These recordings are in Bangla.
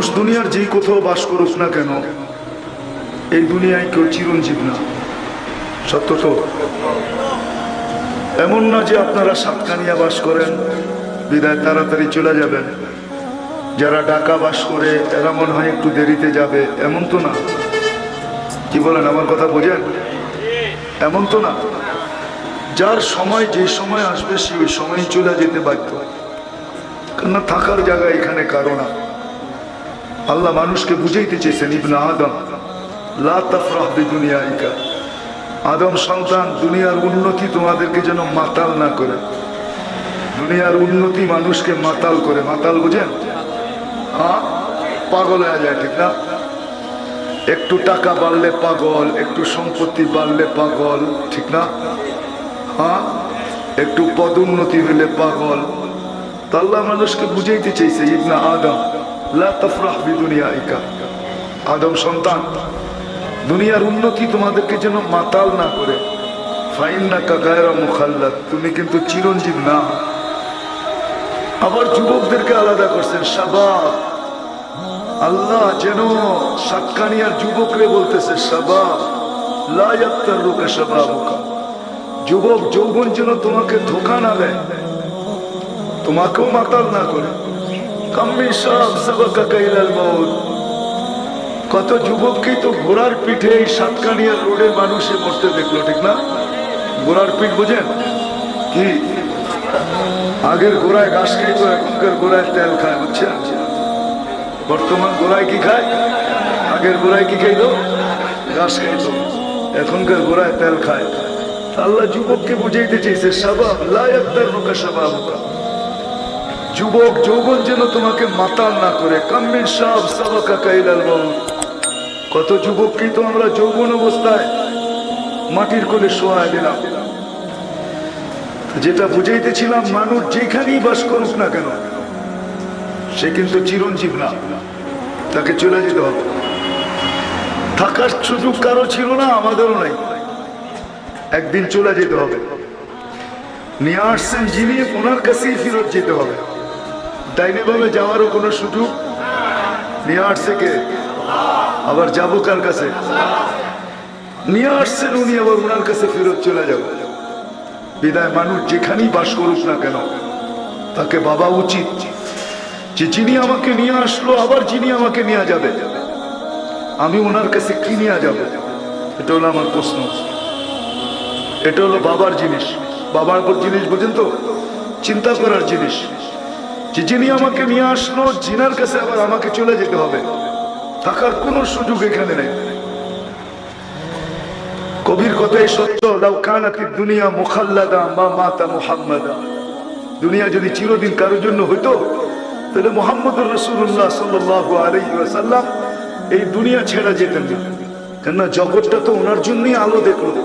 মানুষ দুনিয়ার যেই কোথাও বাস করুক না কেন, এই দুনিয়ায় কেউ চিরঞ্জীব না। সত্য তো? এমন না যে আপনারা সাতকানিয়া বাস করেন, বিদায় তাড়াতাড়ি চলে যাবেন। যারা ঢাকা বাস করে, এরা মনে হয় একটু দেরিতে যাবে। এমন তো না? কি বলেন, আমার কথা বোঝেন? এমন তো না? যার সময় যে সময় আসবে, সে ওই সময় চলে যেতে বাধ্য। কেননা থাকার জায়গা এখানে কারও না। আল্লাহ মানুষকে বুঝাইতে চেয়েছেন, ইবনা আদম, লা তাফরাহ বিদুনিয়াইকা। আদম সন্তান, দুনিয়ার উন্নতি তোমাদেরকে যেন মাতাল না করে। দুনিয়ার উন্নতি মানুষকে মাতাল করে। মাতাল বুঝেন? হ্যাঁ? পাগল হয়ে যায়, ঠিক না? একটু টাকা বাড়লে পাগল, একটু সম্পত্তি বাড়লে পাগল, ঠিক না? হ্যাঁ? একটু পদোন্নতি হইলে পাগল। তা আল্লাহ মানুষকে বুঝাইতে চাইছে ইবনা আদম আদম সন্তান, দুনিয়ার উন্নতি তোমাদেরকে যেন মাতাল না করে। ফাইন না কাকায়রা মুখাল্লাদ, তুমি কিন্তু চিরঞ্জীব না। আবার যুবকদেরকে আলাদা করছেন সাবাব। আল্লাহ যেন সাতকানিয়ার যুবকরে বলতেছে সাবাব রোকা সাবাবুকা। যুবক যৌবন যেন তোমাকে ধোকা না দেয়, তোমাকেও মাতাল না করে। কত যুবককেই তো ঘোড়ার পিঠে এই সাতকানিয়ার রোডে মানুষে মরতে দেখল, ঠিক না? ঘোড়ার পিঠ বুঝেন? কি? আগের ঘোড়ায় ঘাস খাইতো এখনকার ঘোড়ায় তেল খায়, বুঝছেন? বর্তমান ঘোড়ায় কি খায়? আগের ঘোড়ায় কি খাইতো? ঘাস খাইতো। এখনকার ঘোড়ায় তেল খায়। আল্লাহ যুবককে বুঝাইতে চেয়েছে সাবাব লায়াক্তার নোকা সাবাব যুবক যৌবন যেন তোমাকে মাতাল না করে। কাম্মিন সব সাবাকা কাইলাল মৌত কত যুবককেই তো আমরা যৌবন অবস্থায় মাটির কোলে শোয়া দিলাম। যেটা বুঝাইতেছিলাম, মানুষ যেখানেই বাস করুক না কেন, সে কিন্তু চিরঞ্জীব না। তাকে চলে যেতে হবে। থাকার সুযোগ কারও ছিল না, আমাদেরও নাই। একদিন চলে যেতে হবে। নিয়ে আসছেন যিনি, ওনার কাছেই ফেরত যেতে হবে। ডাইনে ভাবে যাওয়ারও কোনো সুযোগ? নিয়ে আসছে কে? আবার যাব কার কাছে? নিয়ে আসছেন উনি, আবার ওনার কাছে ফেরত চলে যাব। বিদায়, মানুষ যেখানেই বাস করুক না কেন, তাকে বাবা উচিত। যে যিনি আমাকে নিয়ে আসলো, আবার যিনি আমাকে নিয়ে যাবে। আমি ওনার কাছে কি নিয়ে যাব? এটা হলো আমার প্রশ্ন। এটা হলো বাবার জিনিস। বাবার জিনিস বোঝেন তো? চিন্তা করার জিনিস। যে যিনি আমাকে নিয়ে আসলো, জিনার কাছে আবার আমাকে চলে যেতে হবে। থাকার কোনো সুযোগ এখানে নেই। কবির কথাই সত্য, লাউ কানাতি দুনিয়া মুখাল্লাদা মা মাতা মুহাম্মাদা। দুনিয়া যদি চিরদিন কারোর জন্য হইতো, তাহলে মোহাম্মদুর রসুল্লাহ সাল্লাল্লাহু আলাইহি ওয়াসাল্লাম এই দুনিয়া ছেড়া যেতেন না। কেননা জগৎটা তো ওনার জন্যই আলো দেখল।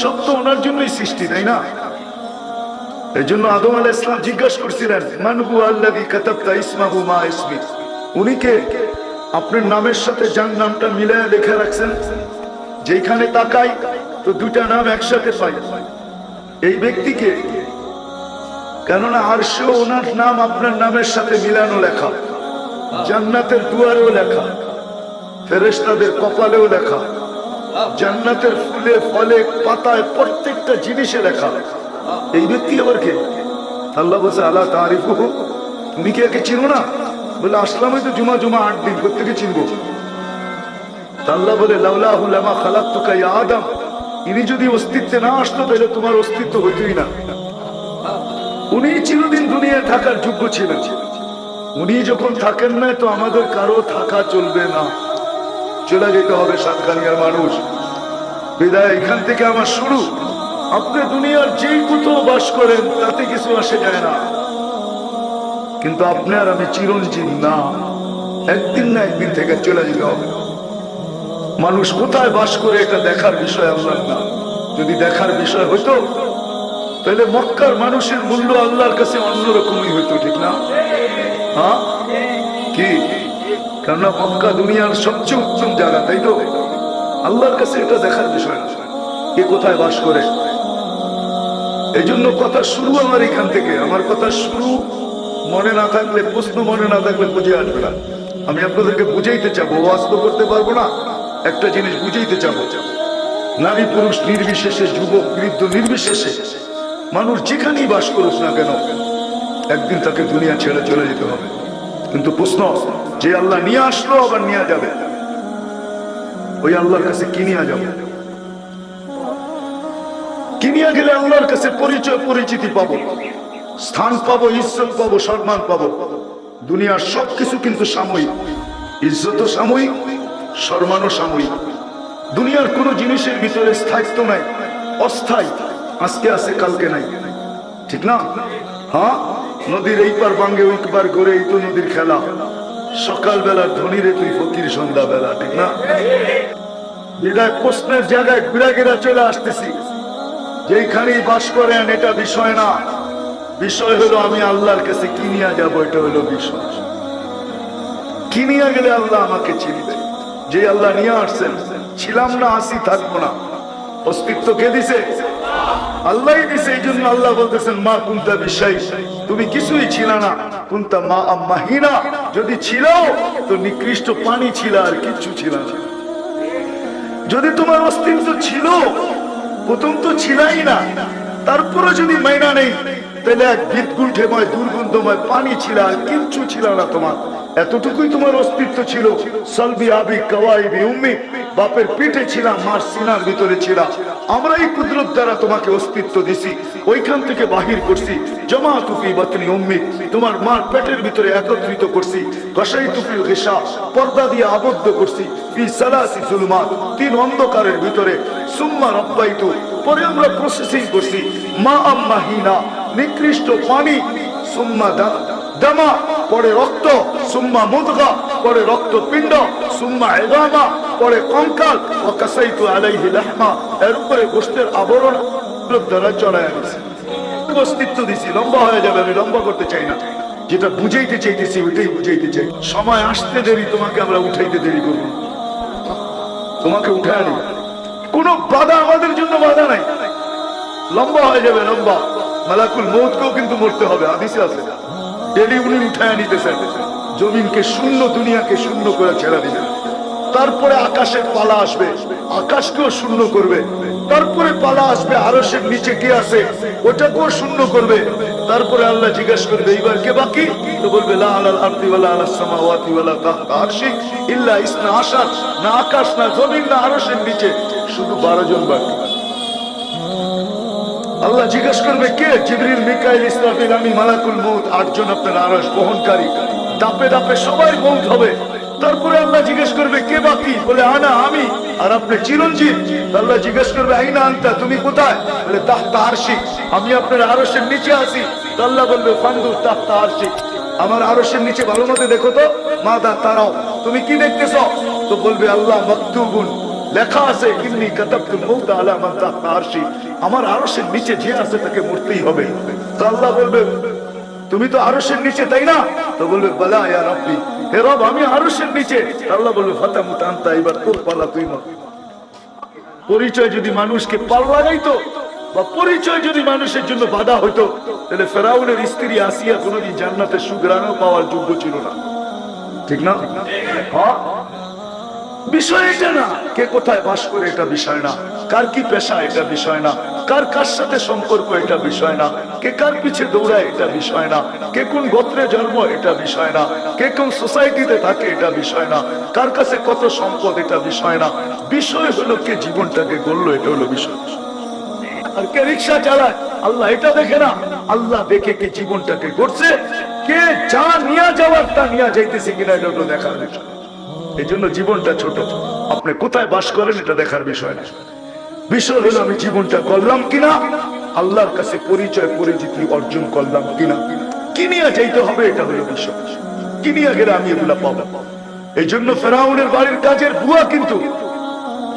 সব তো ওনার জন্যই সৃষ্টি, তাই না? এই জন্য আদম আলাহ ইসলাম জিজ্ঞাসা করছিলেন মানহু আল্লাহি কাতাবতা ইসমাহু মা ইসমি? উনি কে? আপনার নামের সাথে যার নামটা মিলায় লেখা রাখছেন। যেখানে তাকাই, তো দুটা নাম একসাথে পাই। এই ব্যক্তিকে, কেননা আরশে ওনার নাম আপনার নামের সাথে মিলানো লেখা। জান্নাতের দুয়ারেও লেখা। ফেরেশতাদের কপালেও লেখা। জান্নাতের ফুলে, ফলে, পাতায় প্রত্যেকটা জিনিসে লেখা লেখা। এই ব্যক্তি আবার কে? আল্লাহ বলছে আল্লাহ তারিফ তুমি কি একে চিনো না? বলে আসলামই তো জুমা জুমা আট দিন প্রত্যেকে চিনবো। আল্লাহ বলে, লাউলা হুলামা খালাক তুকা আদম। ইনি যদি অস্তিত্বে না আসতো, তাহলে তোমার অস্তিত্ব হইতই না। উনি চিরদিন দুনিয়ায় থাকার যোগ্য ছিলেন। উনি যখন থাকেন না, তো আমাদের কারও থাকা চলবে না। চলে যেতে হবে সাতকানিয়ার মানুষ। বিদায়, এখান থেকে আমার শুরু। আপনি দুনিয়ার যেই কোথাও বাস করেন, তাতে কিছু আসে যায় না। কিন্তু আপনি আর আমি চিরঞ্জীব না। একদিন না একদিন থেকে চলে যেতে হবে। মানুষ কোথায় বাস করে, এটা দেখার বিষয় আল্লাহ না। যদি দেখার বিষয় হইতো, তাহলে মক্কার মানুষের মূল্য আল্লাহর কাছে অন্যরকমই হইতো, ঠিক না? হ্যাঁ? কি? কেননা মক্কা দুনিয়ার সবচেয়ে উত্তম জায়গা, তাই তো? আল্লাহর কাছে এটা দেখার বিষয় না। কে কোথায় বাস করে? এই জন্য কথা শুরু আমার এখান থেকে। আমার কথা শুরু মনে না থাকলে, প্রশ্ন মনে না থাকলে বুঝে আসবে না। আমি আপনাদেরকে বুঝাইতে চাবো, ওয়াজ তো করতে পারব না, একটা জিনিস বুঝাইতে চাবো। নারী পুরুষ নির্বিশেষে, যুবক, বৃদ্ধ নির্বিশেষে, মানুষ যেখানেই বাস করুক না কেন, একদিন তাকে দুনিয়া ছেড়ে চলে যেতে হবে। কিন্তু প্রশ্ন, যে আল্লাহ নিয়ে আসলো আবার নিয়ে যাবে? ওই আল্লাহর কাছে কি নিয়ে যাবে? কি নিয়ে গেলে আল্লাহর কাছে পরিচয়, পরিচিতি পাবো। স্থান পাবো, ইজ্জত পাবো, সম্মান পাবো। দুনিয়ার সবকিছু কিন্তু সাময়িক। ইজ্জত সাময়িক, সম্মানও সাময়িক। দুনিয়ার কোন জিনিসের ভিতরে স্থায়িত্ব নাই, অস্থায়ী। আজকে আছে, কালকে নাই। ঠিক না? হ্যাঁ? নদীর এই পার ভাঙ্গে ওই পার করে এই তো নদীর খেলা। সকালবেলা ধনীরে তুই ফকির, সন্ধ্যাবেলা, ঠিক না? প্রশ্নের জায়গায় ঘুরা ঘেরা চলে আসতেছি। যেখানেই বাস করেন, এটা বিষয় না। বিষয় হলো আমি আল্লাহর কাছে কি নিয়ে যাব, এটা হলো বিষয়। কিনিয়া গেলে আল্লাহ আমাকে চিনবে? যে আল্লাহ নিয়ে আসছেন, ছিলাম না আসি থাকব না। অস্তিত্ব কে দিছে? আল্লাহ দিছে, এই জন্য আল্লাহ বলতেছেন, মা কুন্তা বিশ্বাই তুমি কিছুই ছিল না। কুন্তা মা আম্মাহিনা? যদি ছিল তো নিকৃষ্ট পানি ছিল আর কিচ্ছু ছিল না। যদি তোমার অস্তিত্ব ছিল প্রথম তো ছিলাই না। তারপরে যদি মাইনা নেই, তাহলে এক বিদগুণ্ঠেময় দুর্গন্ধময় পানি ছিল কিচ্ছু ছিল না তোমার। এতটুকুই তোমার অস্তিত্ব ছিল। সলবি, আবি কওয়াইবি উম্মি, বাপের পিঠে ছিলাম, মার সিনার ভিতরে ছিলাম। আমরা এই কুদরত দ্বারা তোমাকে অস্তিত্ব দিছি। ওইখান থেকে বাহির করছি। জমা তুফি বাতনি উম্মি, তোমার মার পেটের ভিতরে একত্রিত করছি। কসাই তুফিল গেসা পর্দা দিয়ে আবদ্ধ করছি। ফি সালাসি জুলমাত, তিন অন্ধকারের ভিতরে। সুম্মা রব্বাইতু, পরে আমরা প্রসেসিং করছি। মা আম্মাহিনা নিকৃষ্ট পানি, সুম্মা দামা পরে রক্ত, সুম্মা মুদগা, পরে রক্ত পিণ্ড সুম্মা এগামা পরে কঙ্কাল ও কাসাইতু আলাইহি লাহমা। এর উপরে গোষ্ঠের আবরণ দ্বারা চড়ায় আনছে। অস্তিত্ব দিছি, লম্বা হয়ে যাবে, আমি লম্বা করতে চাই না। যেটা বুঝাইতে চাইতেছি, ওইটাই বুঝাইতে চাই। সময় আসতে দেরি, তোমাকে আমরা উঠাইতে দেরি করব। তোমাকে উঠে আনি। কোন বাধা আমাদের জন্য বাধা নাই। লম্বা হয়ে যাবে, লম্বা। মালাকুল মৌতকেও কিন্তু মরতে হবে আদিসে আছে। ডেলি উনি উঠায় নিতেছেন। জমিনকে শূন্য, দুনিয়াকে শূন্য করে ছেড়ে দিবেন। তারপরে আকাশের পালা আসবে। আকাশকেও শূন্য করবে। তারপরে পালা আসবে, আরশের নিচে কে আছে, ওটাকেও শূন্য করবে। তারপরে আল্লাহ জিজ্ঞাসা করবে, এইবার কে বাকি? তো বলবে না আকাশ, না জমিন, না আরশের নিচে, শুধু 12 জন বাকি। আল্লাহ জিজ্ঞেস করবে, কে? জিবরিল, মিকাইল, ইসরাফিল, আমি, মালাকুল মউত, আটজন আপনার আরশ বহনকারী। দাপে দাপে সবাই মউত হবে। তারপরে আল্লাহ জিজ্ঞেস করবে, কে বাকি বলে, আনা, আমি। আর আপনি চিরঞ্জিত আল্লাহ জিজ্ঞেস করবে, আইনা আনতা, তুমি কোথায়? বলে, তাহতা আরশি আমি আপনার আরশের নিচে আছি। আল্লাহ বলবে, ফান্দুর তাহতা আরশি আমার আরশের নিচে ভালো দেখো তো। মাদা তারাও। তুমি কি দেখতেছ? তো বলবে, আল্লাহ মকতুবুন। লেখা আছে ইন্নি কাতাবতুল মউত আলা মান তাহতা আরশি। আমার আরশের নিচে যে আছে তাকে মরতেই হবে। তো আল্লাহ বলবে তুমি তো আরশের নিচে তাই না? তো বলবে বালা ইয়া রাব্বি। হে রব আমি আরশের নিচে। আল্লাহ বলবে ফাতামুত আনতা এবার তোর পালা তুই মর। পরিচয় যদি মানুষকে পাল লাগাইতো বা পরিচয় যদি মানুষের জন্য বাধা হইতো তাহলে ফেরাউনের স্ত্রী আসিয়া কোনোদিন জান্নাতে সুগ্রাণও পাওয়ার যোগ্য ছিল না। ঠিক না? হ্যাঁ? বিষয় এটা না। কে কোথায় বাস করে এটা বিষয় না। কার কি পেশা এটা বিষয় না। কার কার সাথে সম্পর্ক এটা বিষয় না। কে কার পিছে দৌড়ায় এটা বিষয় না। কে কোন গোত্রে জন্ম এটা বিষয় না। কে কোন সোসাইটিতে থাকে এটা বিষয় না। কার কাছে কত সম্পদ এটা বিষয় না। বিষয় হলো কে জীবনটাকে গড়লো, এটা হলো বিষয়। আর কে রিক্সা চালায়, আল্লাহ এটা দেখে না। আল্লাহ দেখে কে জীবনটাকে গড়ছে। কে যা নিয়ে যাওয়ার তা নিয়ে যাইতেছে কিনা, এটা হলো দেখার বিষয়। এই জন্য জীবনটা ছোট। আপনি কোথায় বাস করেন এটা দেখার বিষয় না। বিষয় হলো আমি জীবনটা করলাম কিনা? আল্লাহর কাছে পরিচয়, পরিচিতি অর্জন করলাম কিনা? কিনিয়া যাইতে হবে এটা হলো বিষয়। কিনিয়া গেলে আমি এগুলা পাবো? এই জন্য ফেরাউনের বাড়ির কাজের বুয়া কিন্তু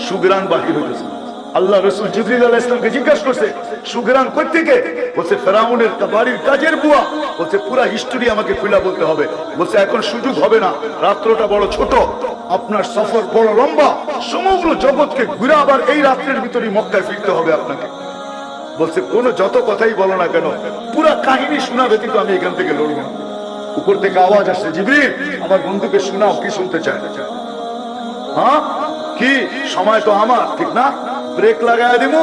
সুগ্রাণ বাহির হইতেছে। আল্লাহ রসুল জিবরিল আলাহ ইসলামকে জিজ্ঞাসা করছে সুগ্রান কই থেকে বলছে, ফেরাউনের বাড়ির কাজের বুয়া। বলছে, পুরা হিস্টোরি আমাকে খুলা বলতে হবে। বলছে, এখন সুযোগ হবে না। রাত্রটা বড় ছোট। আপনার সফর বড় লম্বা। সমগ্র জগৎকে ঘুরে আবার এই রাত্রের ভিতরে মক্কায় ফিরতে হবে আপনাকে। বলছে, কোনো যত কথাই বলো না কেন, পুরা কাহিনী শোনা ব্যতীত আমি এখান থেকে লড়বো না। উপর থেকে আওয়াজ আসছে, জিবরিল, আমার বন্ধুকে শোনাও, কি শুনতে চায়? হ্যাঁ? কি? সময় তো আমার, ঠিক না? ব্রেক লাগায় দিব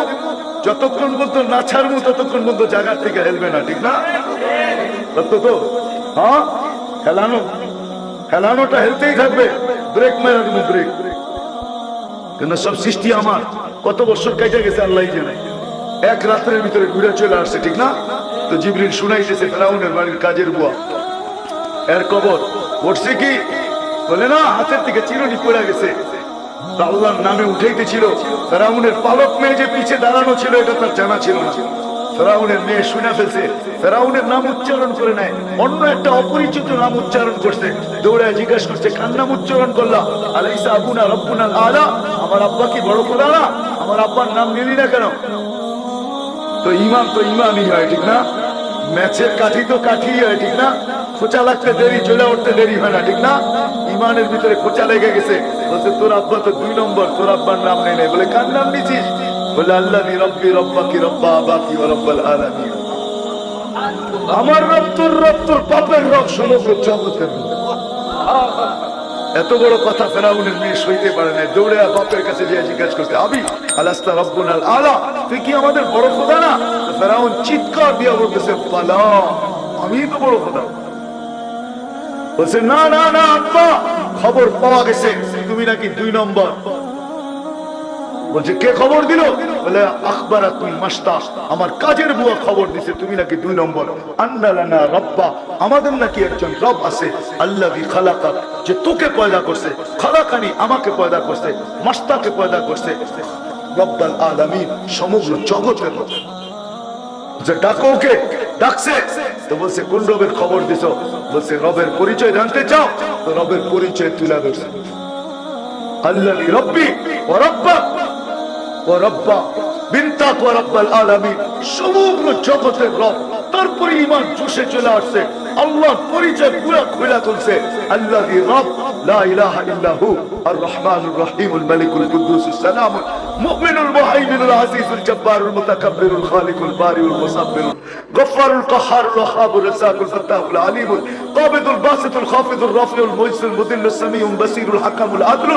যতক্ষণ পর্যন্ত না ছাড়বো ততক্ষণ পর্যন্ত জায়গার থেকে হেলবে না, ঠিক না? সত্য তো? হ্যাঁ? হেলানো, হেলানোটা হেলতেই থাকবে। ব্রেক মেরা দিব ব্রেক কেন সব সৃষ্টি আমার। কত বছর কেটে গেছে আল্লাহ জানে। এক রাত্রের ভিতরে ঘুরে চলে আসছে, ঠিক না? তো জিবরিল শুনাইতেছে, ফেরাউনের বাড়ির কাজের বুয়া। এর কবর, পড়ছে কি? বলে না, হাতের থেকে চিরুনি পড়ে গেছে। আল্লাহর নামে উঠাইতেছিল ফেরাউনের পালক মেয়ে যে পিছে দাঁড়ানো ছিল, এটা তার জানা ছিল না। ফেরাউনের মেয়ে শুনে ফেলছে, ফেরাউনের নাম উচ্চারণ করে নেয়, অন্য একটা অপরিচিত নাম উচ্চারণ করছে। দৌড়ায় জিজ্ঞাসা করছে, কার নাম উচ্চারণ করলাম আলাইসা আবুনা রব্বুনা আলা। আমার আব্বা কি বড় খোদা না আমার আব্বার নাম নিলি না কেন? তো ইমান তো ইমানই হয়, ঠিক না? ম্যাচের কাঠি তো কাঠি হয়, ঠিক না? খোঁচা লাগতে দেরি, চলে উঠতে দেরি হয় না, ঠিক না? ইমানের ভিতরে খোঁচা লেগে গেছে। বলছে, তোর আব্বা তো দুই নম্বর, তোর আব্বার নাম নেই, নাই। বলে, কার নাম বলে আল্লাহ রব্বি রব্বা রব্বাল আলামিন। আমার রব তোর রব তোর রব সমগ্র জগতের এত বড় কথা ফেরাউনের মেয়ে সইতে পারে না দৌড়ে বাপের কাছে যে জিজ্ঞাসা করতে আবি, আলাস্তা রব্বুল আলা, তুই কি আমাদের বড় খোদা না? ফেরাউন চিৎকার দিয়া বলতেছে পালা আমি তো বড় খোদা। বলছে, না না না, আব্বা খবর পাওয়া গেছে, তুমি নাকি দুই নম্বর? বলছে, কে খবর দিল? বলে মাস্তা আমার কাজের বুয়া খবর দিছে, তুমি নাকি দুই নম্বর? আন্নালানা রব্বা, আমাদের নাকি একজন রব আছে আল্লাহ খালাকা, যে তোকে পয়দা করছে, খালাকানি আমাকে পয়দা করছে মাস্তাকে পয়দা করছে। রব্বাল আলামিন সমগ্র জগতের যে ডাকো ওকে। ডাকছে। তো বলছে, কোন রবের খবর দিছো? বলছে, রবের পরিচয় জানতে চাও? তো রবের পরিচয় তুলে ধরছে। আল্লাহ রব্বি ও রব্বা ও রব্বা রব্বাল সমগ্র জগতের রব, তারপরে ইমান চষে চলে আসছে। আল্লাহর পরিচয় পুরা খোলা তুলছে। আল্লাহ রব, লা ইলাহা ইল্লা হু আর রহমানুর রহিমুল মালিকুল সালামুল مؤمن المهيمن العزيز الجبار المتكبر الخالق البارئ المصبر غفار القهار الرحاب الرزاق الفتاح العليم القابض الباسط الخافض الرافع المجز المذل السميع البصير الحكم العدل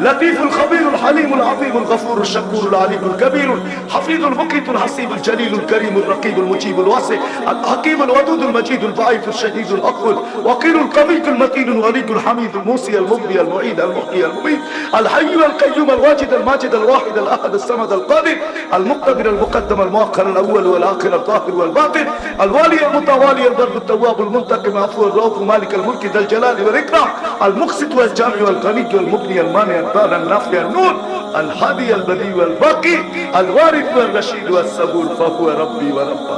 لطيف الخبير الحليم العظيم الغفور الشكور العليم الكبير الحفيظ المقيت الحسيب الجليل الكريم الرقيب المجيب الواسع الحكيم الودود المجيد الضعيف الشديد الأقوى وقيل القوي المتين الولي الحميد الموصي المبدي المعيد المحيي المميت الحي القيوم الواجد الماجد الواحد الاحد الصمد القادر المقتدر المقدم المؤخر الاول والاخر الظاهر والباطن الوالي المتوالي البر التواب المنتقم عفو الرؤوف مالك الملك ذا الجلال والاكرام المقسط والجامع والغني والمبني المانع البار النافع النور الهادي البديع والباقي الوارث والرشيد والصبور فهو ربي وربا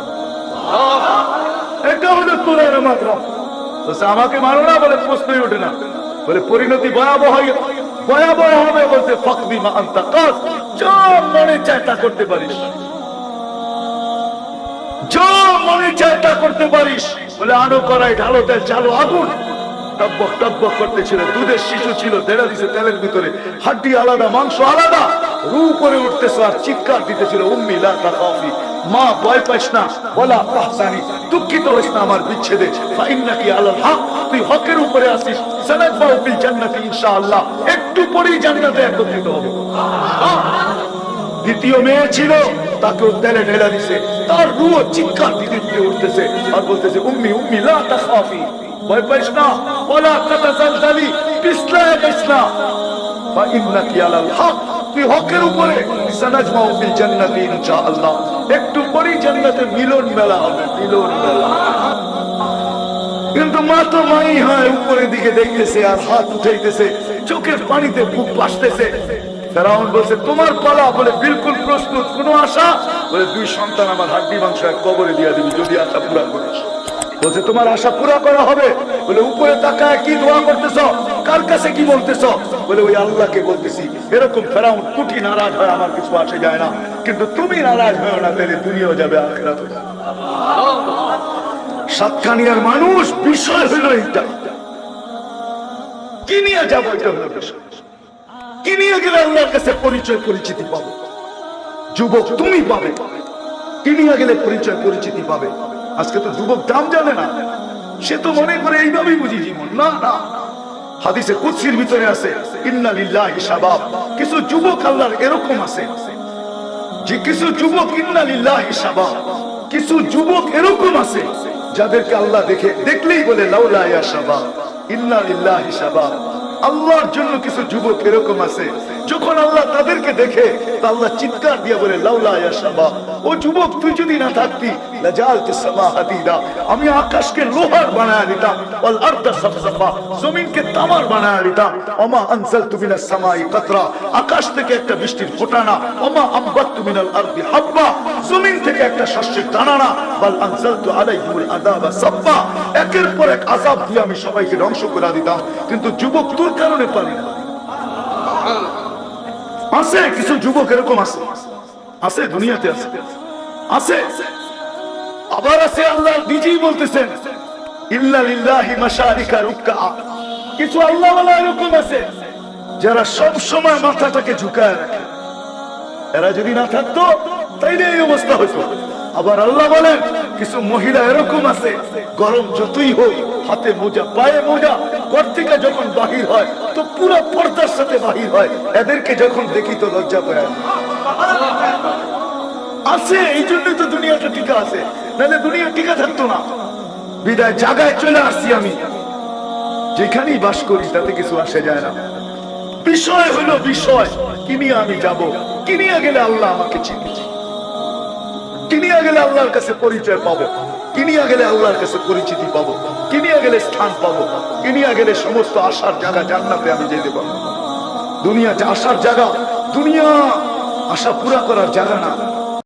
এটা হলো কোরআন মাত্র বলছে আমাকে মানো না বলে প্রশ্নই ওঠে না বলে পরিণতি ভয়াবহ ভয়াবহ হবে বলছে ফকবি মা আন্তা কাজ মনে চায় তা করতে পারিস। মনে চায় তা করতে পারিস। বলে আনো করাই ঢালো তেল, চালো আগুন। দুধের শিশু ছিল দিছে তেলের ভিতরে। হাড্ডি আলাদা, মাংস আলাদা। রু করে দিতেছিল লা মা না। বলা দুঃখিত হইস না আমার বিচ্ছেদে। আলাল হক। তুই হকের উপরে আসিস জান্নাতি, ইনশাআল্লাহ। একটু পরেই জান্নাতে একত্রিত হবে। দ্বিতীয় মেয়ে ছিল, তাকেও তেলে ঢেলা দিছে। তার রুও চিৎকার দিতে দিতে উঠতেছে আর বলতেছে, উম্মি উম্মি, লা তাখাফি। ভয় পাইস না ওলা তাতাজালজালি পিছলায় যাইস না ফাইন্নাকি আলাল হক। তুই হকের উপরে। সানাজমাউ ফিল জান্নাতি, ইনশাআল্লাহ। একটু পরেই জান্নাতে মিলন মেলা হবে, মিলন মেলা। কিন্তু মা তো মাই হয়, উপরের দিকে দেখতেছে আর হাত উঠাইতেছে, চোখের পানিতে বুক ফেরাউন বলছে, তোমার পালা? বলে আশা? বলে, দুই সন্তান আমার হাড্ডি যদি আশা পুরা করিস বলছে, তোমার আশা পুরা করা হবে? বলে, উপরে কি কাছে কি বলতেছ? বলে, ওই বলতেছি, এরকম ফেরাউন কুটি নারাজ হয়, আমার কিছু আসে যায় না। কিন্তু তুমি নারাজ হয় না, তাহলে দুনিয়াও যাবে আখেরাত যাবে। সাতখানিয়ার মানুষ বিষয় হলো এটা কি নিয়ে যাব এটা হলো কি নিয়ে গেলে আল্লাহর কাছে পরিচয় পরিচিতি পাবো? যুবক তুমি পাবে। কি নিয়ে গেলে পরিচয় পরিচিতি পাবে? আজকে তো যুবক দাম জানে না। সে তো মনে করে এইভাবেই বুঝি জীবন। না না। হাদিসে কুৎসির ভিতরে আছে, ইন্না লিল্লাহি শাবাব। কিছু যুবক আল্লাহর এরকম আছে। যে কিছু যুবক, ইন্না লিল্লাহি শাবাব। কিছু যুবক এরকম আছে। যাদেরকে আল্লাহ দেখে, দেখলেই বলে, লাউলা ইন্না লিল্লাহি শাবাব। আল্লাহর জন্য কিছু যুবক এরকম আছে। যখন আল্লাহ তাদেরকে দেখে আল্লাহ চিৎকার দিয়ে বলে, লাউলা ও যুবক, তুই যদি না থাকতি আমি আকাশকে লোহার বানায় দিতাম তামার বানায় আকাশ থেকে একটা বৃষ্টির থেকে একটা একের পর এক দিয়ে আমি সবাইকে ধ্বংস করে দিতাম, কিন্তু যুবক তোর কারণে পারি না। আছে, কিছু যুবক এরকম আছে। আছে, দুনিয়াতে আছে। আছে। আবার আছে আল্লাহ নিজেই বলতেছেন কিছু আল্লাহ এরকম আছে, যারা সব সময় মাথাটাকে ঝুঁকায় রাখে। এরা যদি না থাকতো, তাইলে এই অবস্থা হতো। আবার আল্লাহ বলেন, কিছু মহিলা এরকম আছে, গরম যতই হোক হাতে মোজা, পায়ে মোজা, ঘর থেকে যখন বাহির হয়, তো পুরো পর্দার সাথে বাহির হয়। এদেরকে যখন দেখি তো লজ্জা পায়। আছে, এই জন্যই তো দুনিয়াটা টিকা আছে। নাহলে দুনিয়া টিকা থাকতো না। বিদায় জায়গায় চলে আসছি আমি। যেখানেই বাস করি, তাতে কিছু আসে যায় না। বিষয় হলো বিষয়। কিনিয়া আমি যাব। কিনিয়া গেলে আল্লাহ আমাকে চিনি। কিনিয়া গেলে আল্লাহর কাছে পরিচয় পাবো। কিনিয়া গেলে আল্লাহর কাছে পরিচিতি পাবো, কিনিয়া গেলে স্থান পাবো, কিনিয়া গেলে সমস্ত আশার জায়গা জান্নাতে আমি যেতে পারব। দুনিয়াতে আসার জায়গা, দুনিয়া আশা পুরা করার জায়গা না।